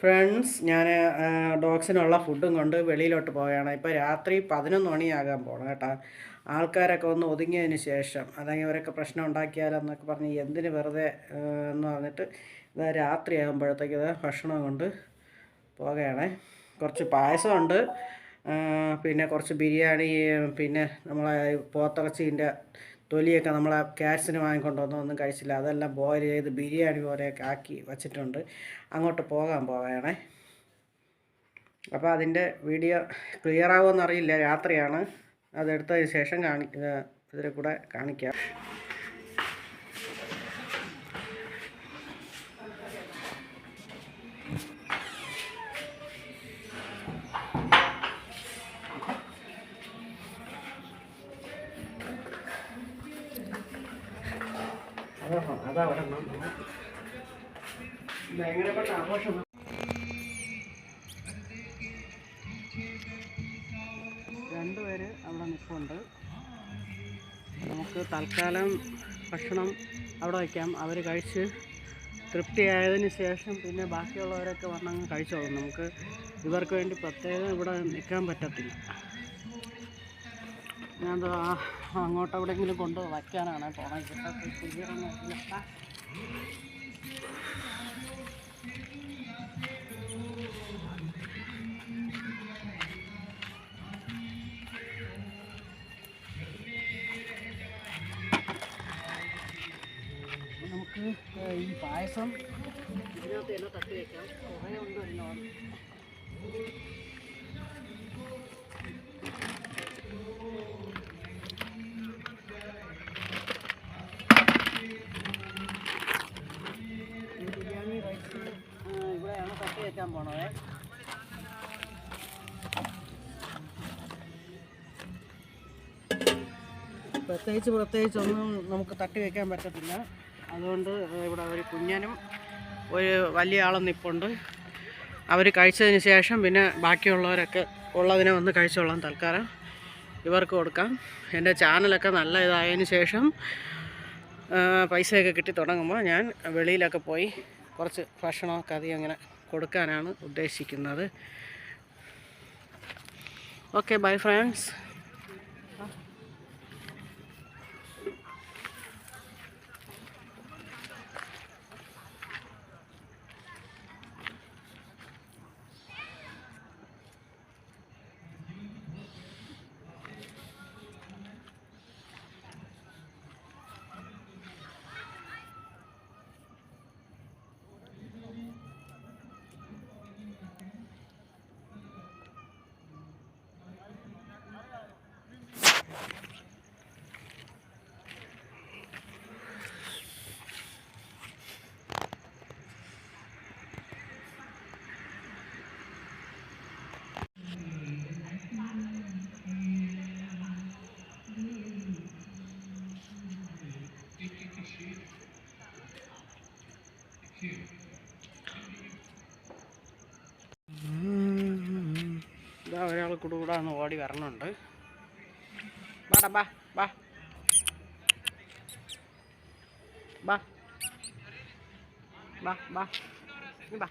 Friends ഞാൻ ഡോഗ്സിനുള്ള ഫുഡും കൊണ്ട് വെളിയിലോട്ട് പോവുകയാണ്. ഇപ്പോൾ രാത്രി പതിനൊന്ന് മണിയാകാൻ പോകണം കേട്ടോ. ആൾക്കാരൊക്കെ ഒന്ന് ഒതുങ്ങിയതിന് ശേഷം അല്ലെങ്കിൽ അവരൊക്കെ പ്രശ്നം ഉണ്ടാക്കിയാലെന്നൊക്കെ പറഞ്ഞ് എന്തിന് വെറുതെ എന്ന് പറഞ്ഞിട്ട് ഇത് രാത്രി ആകുമ്പോഴത്തേക്ക് ഇത് ഭക്ഷണം കൊണ്ട് പോകുകയാണ് കുറച്ച് പായസമുണ്ട്. പിന്നെ കുറച്ച് ബിരിയാണി പിന്നെ നമ്മളെ പോത്തിറച്ചീന്റെ തൊലിയൊക്കെ നമ്മൾ ക്യാറ്റ്സിന് വാങ്ങിക്കൊണ്ട് വന്നൊന്നും കഴിച്ചില്ല. അതെല്ലാം ബോയിൽ ചെയ്ത് ബിരിയാണി പോലെയൊക്കെ ആക്കി വച്ചിട്ടുണ്ട്. അങ്ങോട്ട് പോകാൻ പോവുകയാണേ അപ്പോൾ അതിന്റെ വീഡിയോ ക്ലിയർ ആവുമെന്നറിയില്ല രാത്രിയാണ്. അതെടുത്തതിന് ശേഷം കാണി ഇതിൽ കൂടെ കാണിക്കാം. രണ്ടുപേര് അവിടെ നിൽപ്പുണ്ട്. നമുക്ക് തൽക്കാലം ഭക്ഷണം അവിടെ വയ്ക്കാം. അവർ കഴിച്ച് തൃപ്തിയായതിന് ശേഷം പിന്നെ ബാക്കിയുള്ളവരൊക്കെ വന്നങ്ങ് കഴിച്ചോളും. നമുക്ക് ഇവർക്ക് വേണ്ടി പ്രത്യേകം ഇവിടെ നിൽക്കാൻ പറ്റത്തില്ല. ഞാൻ അങ്ങോട്ട് എവിടെയെങ്കിലും കൊണ്ട് വയ്ക്കാനാണ് പോണത് നമുക്ക് ഈ പായസം ഇതിനകത്ത് എല്ലാം തട്ടി വയ്ക്കാം കുറേ ഉണ്ട് ഇവിടെയാണ് തട്ടി പ്രത്യേകിച്ച് പ്രത്യേകിച്ചൊന്നും നമുക്ക് തട്ടി വയ്ക്കാൻ പറ്റത്തില്ല. അതുകൊണ്ട് ഇവിടെ ഒരു കുഞ്ഞനും ഒരു വലിയ ആളും നിപ്പുണ്ട്. അവർ കഴിച്ചതിന് ശേഷം പിന്നെ ബാക്കിയുള്ളവരൊക്കെ ഉള്ളതിനെ വന്ന് കഴിച്ചോളാം തൽക്കാലം. ഇവർക്ക് കൊടുക്കാം. എന്റെ ചാനലൊക്കെ നല്ല ഇതായതിന് ശേഷം പൈസയൊക്കെ കിട്ടി തുടങ്ങുമ്പോൾ ഞാൻ വെളിയിലൊക്കെ പോയി കുറച്ച് ഭക്ഷണമൊക്കെ അധികം അങ്ങനെ കൊടുക്കാനാണ് ഉദ്ദേശിക്കുന്നത്. ഓക്കെ ബൈ ഫ്രണ്ട്സ് ഇതാ ഒരാൾ കൂടെ കൂടെ ഒന്ന് ഓടി വരണുണ്ട്. വാടാ ബാ ബാ ബാ ബാ ബാ ബാ